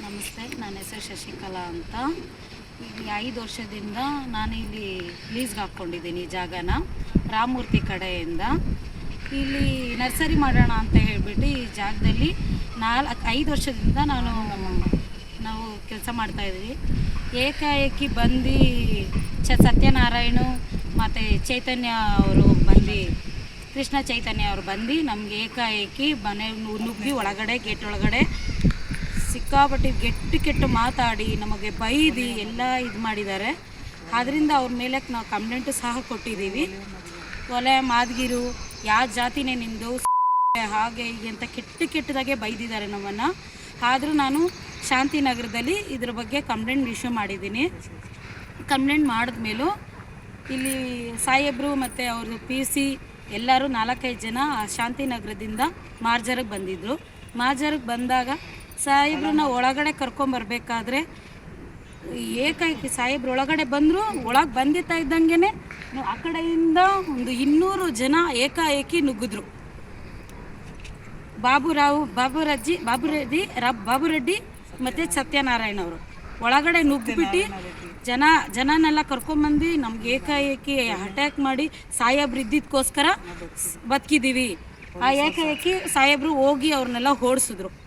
ನಮಸ್ತೆ, ನನ್ನ ಹೆಸರು ಶಶಿಕಲಾ ಅಂತ. ಇಲ್ಲಿ ಐದು ವರ್ಷದಿಂದ ನಾನು ಇಲ್ಲಿ ಲೀಸ್ಗೆ ಹಾಕ್ಕೊಂಡಿದ್ದೀನಿ ಜಾಗನ, ರಾಮಮೂರ್ತಿ ಕಡೆಯಿಂದ. ಇಲ್ಲಿ ನರ್ಸರಿ ಮಾಡೋಣ ಅಂತ ಹೇಳಿಬಿಟ್ಟು ಈ ಜಾಗದಲ್ಲಿ ನಾಲ್ಕು, ಐದು ವರ್ಷದಿಂದ ನಾನು ನಾವು ಕೆಲಸ ಮಾಡ್ತಾಯಿದ್ವಿ ಏಕಾಏಕಿ ಬಂದು ಚ ಸತ್ಯನಾರಾಯಣು ಮತ್ತು ಚೈತನ್ಯ ಅವರು ಬಂದು, ಕೃಷ್ಣ ಚೈತನ್ಯ ಅವರು ಬಂದು ನಮಗೆ ಏಕಾಏಕಿ ಮನೆ ನುಗ್ಗಿ ಒಳಗಡೆ, ಗೇಟ್ ಒಳಗಡೆ ಸಿಕ್ಕಾಪಟ್ಟೆ ಕೆಟ್ಟು ಕೆಟ್ಟು ಮಾತಾಡಿ ನಮಗೆ ಬೈದು ಎಲ್ಲ ಇದು ಮಾಡಿದ್ದಾರೆ. ಆದ್ದರಿಂದ ಅವ್ರ ಮೇಲೆ ನಾವು ಕಂಪ್ಲೇಂಟು ಸಹ ಕೊಟ್ಟಿದ್ದೀವಿ. ಕೊಲೆ ಮಾದಗಿರು ಯಾವ ಜಾತಿನೇ ನಿಂದು ಹಾಗೆ ಹೀಗೆ ಅಂತ ಕೆಟ್ಟ ಕೆಟ್ಟದಾಗೆ ಬೈದಿದ್ದಾರೆ ನಮ್ಮನ್ನು. ಆದರೂ ನಾನು ಶಾಂತಿನಗರದಲ್ಲಿ ಇದ್ರ ಬಗ್ಗೆ ಕಂಪ್ಲೇಂಟ್ ಇಶ್ಯೂ ಮಾಡಿದ್ದೀನಿ. ಕಂಪ್ಲೇಂಟ್ ಮಾಡಿದ್ಮೇಲೂ ಇಲ್ಲಿ ಸಾಹೇಬರು ಮತ್ತು ಅವ್ರದ್ದು ಪಿ ಸಿ ಎಲ್ಲರೂ ನಾಲ್ಕೈದು ಜನ ಶಾಂತಿನಗರದಿಂದ ಮಾರ್ಜರಿಗೆ ಬಂದಿದ್ದರು ಮಾರ್ಜರಿಗೆ ಬಂದಾಗ ಸಾಹೇಬ್ರನ್ನ ಒಳಗಡೆ ಕರ್ಕೊಂಬರ್ಬೇಕಾದ್ರೆ ಏಕಾಏಕಿ ಸಾಹೇಬ್ರು ಒಳಗಡೆ ಬಂದರು, ಒಳಗೆ ಬಂದಿತ್ತಾ ಇದ್ದಂಗೆ ಆ ಕಡೆಯಿಂದ ಒಂದು ಇನ್ನೂರು ಜನ ಏಕಾಏಕಿ ನುಗ್ಗಿದ್ರು. ಬಾಬುರಾವ್ ಬಾಬುರಜ್ಜಿ ಬಾಬುರೆಡ್ಡಿ ರಬ್ ಬಾಬುರೆಡ್ಡಿ ಮತ್ತು ಸತ್ಯನಾರಾಯಣ ಅವರು. ಒಳಗಡೆ ನುಗ್ಗಿಬಿಟ್ಟು ಜನ, ಜನನೆಲ್ಲ ಕರ್ಕೊಂಬಂದು ನಮ್ಗೆ ಏಕಾಏಕಿ ಅಟ್ಯಾಕ್ ಮಾಡಿ ಸಾಹೇಬ್ರು ಇದ್ದಿದ್ದಕ್ಕೋಸ್ಕರ ಬದುಕಿದ್ದೀವಿ ಆ ಏಕಾಏಕಿ ಸಾಹೇಬ್ರು ಹೋಗಿ ಅವ್ರನ್ನೆಲ್ಲ ಓಡಿಸಿದ್ರು.